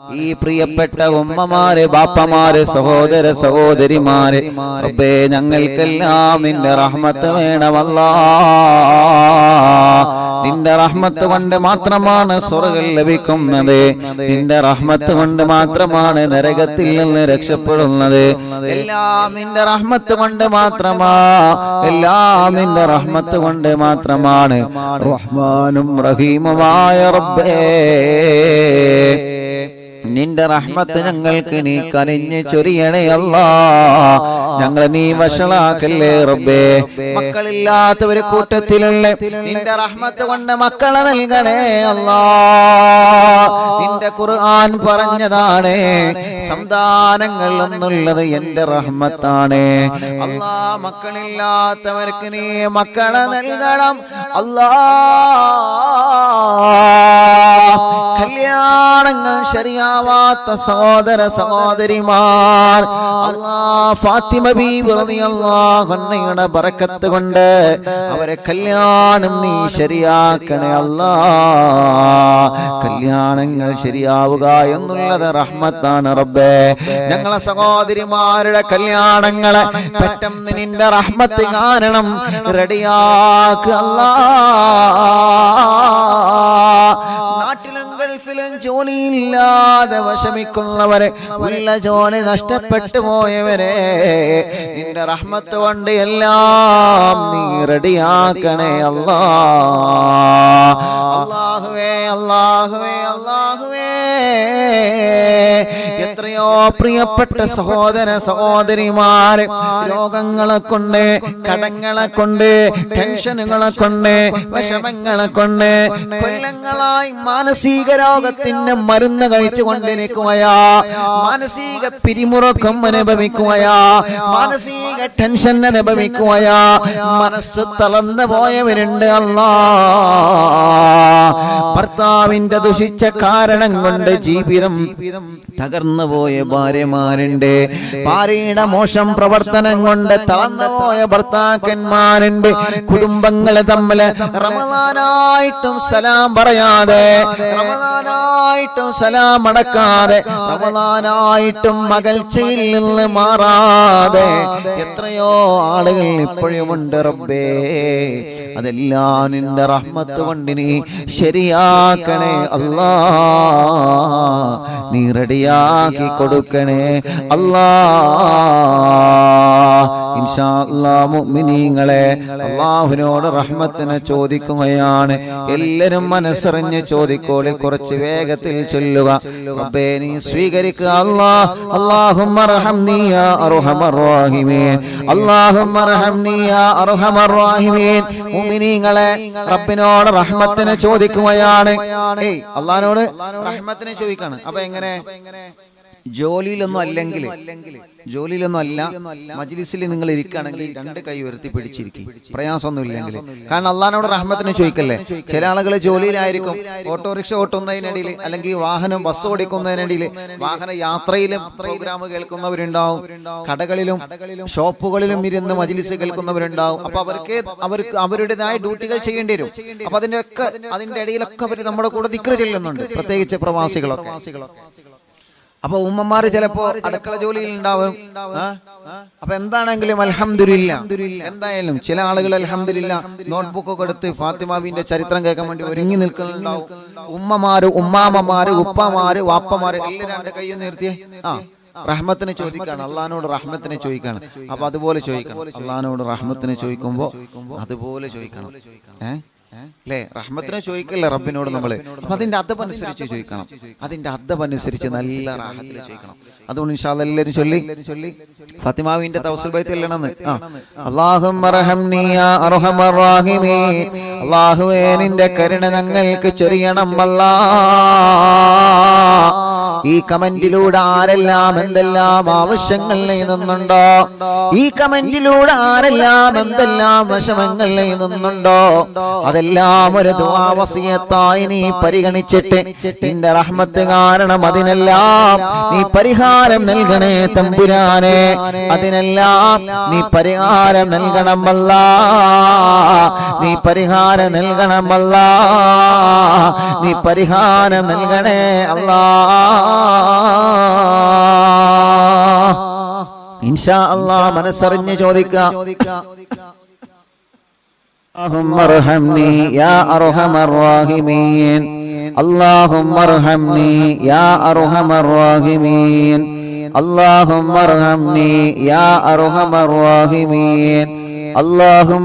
ഈ പ്രിയപ്പെട്ട ഉമ്മമാര് ബാപ്പമാര് സഹോദര സഹോദരിമാര് റബ്ബേ ഞങ്ങൾക്കെല്ലാം നിന്റെ റഹ്മത്ത് വേണമല്ലാ. നിന്റെ റഹ്മത്ത് കൊണ്ട് മാത്രമാണ് സ്വർഗം ലഭിക്കുന്നത്. നിന്റെ റഹ്മത്ത് കൊണ്ട് മാത്രമാണ് നരകത്തിൽ നിന്ന് രക്ഷപ്പെടുന്നത്. എല്ലാം നിന്റെ റഹ്മത്ത് കൊണ്ട് മാത്രമാ. എല്ലാം നിന്റെ റഹ്മത്ത് കൊണ്ട് മാത്രമാണ്. റഹ്മാനും റഹീമുമായ റബ്ബേ. നിന്റെ റഹ്മത്ത് ഞങ്ങൾക്ക് നീ കനിഞ്ഞ് ചൊരിയണേ അല്ലാ. ഞങ്ങളെ നീ വഷളാക്കല്ലേ റബ്ബേ. മക്കളില്ലാത്തവര് കൂട്ടത്തിലുള്ള നിന്റെ റഹ്മത്ത് കൊണ്ട് മക്കളെ നൽകണേ അല്ലാ. നിന്റെ ഖുർആൻ പറഞ്ഞതാണ്. സന്താനങ്ങൾ എന്നുള്ളത് എന്റെ റഹ്മത്താണ്. അല്ലാ മക്കളില്ലാത്തവർക്ക് നീ മക്കളെ നൽകണം. അല്ലാ. കല്യാണങ്ങൾ ശരിയാവാത്ത സഹോദര സഹോദരിമാർ. അള്ളാ ഫാത്തിമ അൻഹയുടെ ബറക്കത്ത് കൊണ്ട് അവരെ കല്യാണം നീ ശരിയാക്കണേ അല്ലാ. കല്യാണങ്ങൾ ശരിയാവുക എന്നുള്ളത് റഹ്മത്താണ് റബ്ബേ. ഞങ്ങളെ സഹോദരിമാരുടെ കല്യാണങ്ങളെ പെട്ടെന്ന് നിന്റെ റഹ്മത്ത് കാരണം റെഡിയാക്കുക അല്ലാ. ഗൾഫിലും ജോലിയില്ലാതെ വിഷമിക്കുന്നവരെ ഉള്ള ജോലി നഷ്ടപ്പെട്ടു പോയവരെ നിന്റെ റഹ്മത്ത് കൊണ്ട് എല്ലാം നീ റെഡിയാക്കണേ അള്ളാഹുവേ അള്ളാഹുവേ അല്ലാഹുവേ. എത്രയോ പ്രിയപ്പെട്ട സഹോദര സഹോദരിമാര് രോഗങ്ങളെ കൊണ്ട് കടങ്ങളെ കൊണ്ട് ടെൻഷനുകളെ കൊണ്ട് വിഷമങ്ങളെ കൊണ്ട് കൊല്ലങ്ങളായി മാനസിക രോഗത്തിന്റെ മരുന്ന് കഴിച്ചു കൊണ്ടിരിക്കുകയാ മാനസിക പിരിമുറുക്കം അനുഭവിക്കുകയാ മാനസിക ടെൻഷൻ അനുഭവിക്കുകയാ മനസ്സ് തളർന്നു പോയവരുണ്ട് അല്ലാ. ഭർത്താവിന്റെ ദുഷിച്ച കാരണം കൊണ്ട് ജീവിതം തകർന്നു പോയ ഭാര്യമാരുണ്ട്. ഭാര്യയുടെ മോശം പ്രവർത്തനം കൊണ്ട് തളർന്നു പോയ ഭർത്താക്കന്മാരുണ്ട്. കുടുംബങ്ങളെ തമ്മിൽ റമദാനായിട്ടും സലാം പറയാതെ റമദാനായിട്ടും സലാം അടക്കാതെ റമദാനായിട്ടും മകൾച്ചയിൽ നിന്ന് മാറാതെ എത്രയോ ആളുകൾ ഇപ്പോഴും ഉണ്ട് റബ്ബേ. അതെല്ലാം നിന്റെ റഹ്മത്ത് കൊണ്ട് നീ ശരിയാക്കണേ അല്ലാ നീ റെഡിയാക്കി കൊടുക്കണേ. അല്ലാ. മുഅ്മിനീങ്ങളെ അള്ളാഹുവിനോട് റഹ്മത്തിനെ ചോദിക്കുകയാണ്. എല്ലാരും മനസ്സറിഞ്ഞ് ചോദിക്കോളി കുറച്ച് വേഗത്തിൽ ചൊല്ലുക. റബ്ബേ നീ സ്വീകരിക്കുക. അല്ലാ അല്ലാഹുമ്മ യാ അർഹമർ റഹീമീൻ. അല്ലാഹുമ്മ യാ അർഹമർ റഹീമീൻ. മുഅ്മിനീങ്ങളെ റബ്ബിനോട് റഹ്മത്തിനെ ചോദിക്കുകയാണ്. ഏയ് അള്ളാഹിനോട് റഹ്മത്തിനെ ചോദിക്കാണ്. അപ്പൊ എങ്ങനെ? ജോലിയിലൊന്നും അല്ലെങ്കിൽ ജോലിയിലൊന്നും അല്ല മജ്ലിസിൽ നിങ്ങൾ ഇരിക്കുകയാണെങ്കിൽ രണ്ട് കൈ ഉയർത്തി പിടിച്ചിരിക്കും. പ്രയാസമൊന്നും ഇല്ലെങ്കിൽ കാരണം അള്ളഹാനോട് റഹ്മത്തിന് ചോദിക്കല്ലേ? ചില ആളുകൾ ജോലിയിലായിരിക്കും. ഓട്ടോറിക്ഷ ഓട്ടുന്നതിനിടയിൽ അല്ലെങ്കിൽ വാഹനം ബസ് ഓടിക്കുന്നതിനിടയിൽ വാഹന യാത്രയിലും പ്രോഗ്രാം കേൾക്കുന്നവരുണ്ടാവും. കടകളിലും ഷോപ്പുകളിലും ഇരുന്ന് മജ്ലിസ് കേൾക്കുന്നവരുണ്ടാവും. അപ്പൊ അവർക്ക് അവർക്ക് അവരുടേതായ ഡ്യൂട്ടികൾ ചെയ്യേണ്ടി വരും. അപ്പൊ അതിന്റെ ഒക്കെ അതിന്റെ ഇടയിലൊക്കെ അവർ നമ്മുടെ കൂടെ ദിക്ര ചെല്ലുന്നുണ്ട് പ്രത്യേകിച്ച് പ്രവാസികളൊക്കെ. അപ്പൊ ഉമ്മമാർ ചിലപ്പോ അടുക്കള ജോലിയിൽ ഉണ്ടാവും. അപ്പൊ എന്താണെങ്കിലും അലഹമില്ല എന്തായാലും ചില ആളുകൾ അലഹമില്ല നോട്ട്ബുക്ക് എടുത്ത് ഫാത്തിമാവിന്റെ ചരിത്രം കേൾക്കാൻ വേണ്ടി ഒരുങ്ങി നിൽക്കുന്നുണ്ടാവും. ഉമ്മമാര് ഉമ്മാമ്മമാര് ഉപ്പമാര് വാപ്പമാര് എല്ലാവരും കൈ നിർത്തിയേ ആ റഹ്മത്തിനെ ചോദിക്കാണ്. അള്ളഹാനോട് റഹ്മത്തിനെ ചോദിക്കാണ്. അപ്പൊ അതുപോലെ ചോദിക്കണം. അള്ളഹാനോട് റഹ്മത്തിനെ ചോദിക്കുമ്പോ അതുപോലെ ചോദിക്കണം. ഏഹ് അല്ലേ? റഹ്മത്തിനെ ചോദിക്കല്ലേ റബ്ബിനോട് നമ്മൾ അപ്പൊ അതിന്റെ അദബ് അനുസരിച്ച് ചോദിക്കണം. അതിന്റെ അദബ് അനുസരിച്ച് നല്ല റാഹത്തിൽ ചോദിക്കണം. അതുകൊണ്ട് ഇൻഷാല്ല എല്ലാവരും ചൊല്ലി. ചൊല്ലി. ഫത്തിമാവിന്റെ തൗസൽ ബൈത്ത് ചെല്ലണമെന്ന് ആ. അല്ലാഹുമ്മ റഹംനി യാ അർഹമർ റഹീമീൻ അല്ലാഹുവേ നിന്റെ കരുണ ഞങ്ങൾക്ക് ചൊരിയണം അല്ലാ ഈ കമന്റിലൂടെ ആരെല്ലാം എന്തെല്ലാം ആവശ്യങ്ങൾ എഴുതുന്നുണ്ടോ ഈ കമന്റിലൂടെ ആരെല്ലാം എന്തെല്ലാം വിഷമങ്ങൾ എഴുതുന്നുണ്ടോ അതെല്ലാം ഒരു ദുവാവസിയത്തായി നീ പരിഗണിച്ചിട്ട് നിന്റെ റഹ്മത്ത് കാരണം അതിനെല്ലാം നീ പരിഹാരം നൽകണേ തമ്പുരാനെ. അതിനെല്ലാം നീ പരിഹാരം നൽകണമല്ല. നീ പരിഹാരം നൽകണമല്ല. നീ പരിഹാരം നൽകണേ അല്ലാ. ഇൻഷാ അള്ളാ മനസ്സറിഞ്ഞ് ചോദിക്കാം. അള്ളാഹും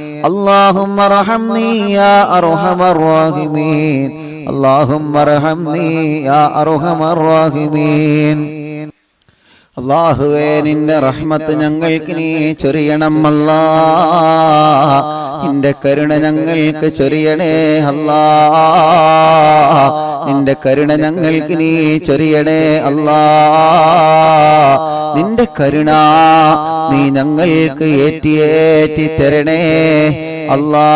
اللهم ارحمني يا ارحم الراحمين اللهم ارحمني يا ارحم الراحمين അള്ളാഹുവേ നിന്റെ റഹ്മത്ത് ഞങ്ങൾക്ക് നീ ചൊരിയണം അല്ലാ നിന്റെ കരുണ ഞങ്ങൾക്ക് ചൊരിയണേ അല്ലാ. നിന്റെ കരുണ ഞങ്ങൾക്ക് നീ ചൊരിയണേ അല്ലാ. നിന്റെ കരുണ നീ ഞങ്ങൾക്ക് ഏറ്റി ഏറ്റി തരണേ അല്ലാ.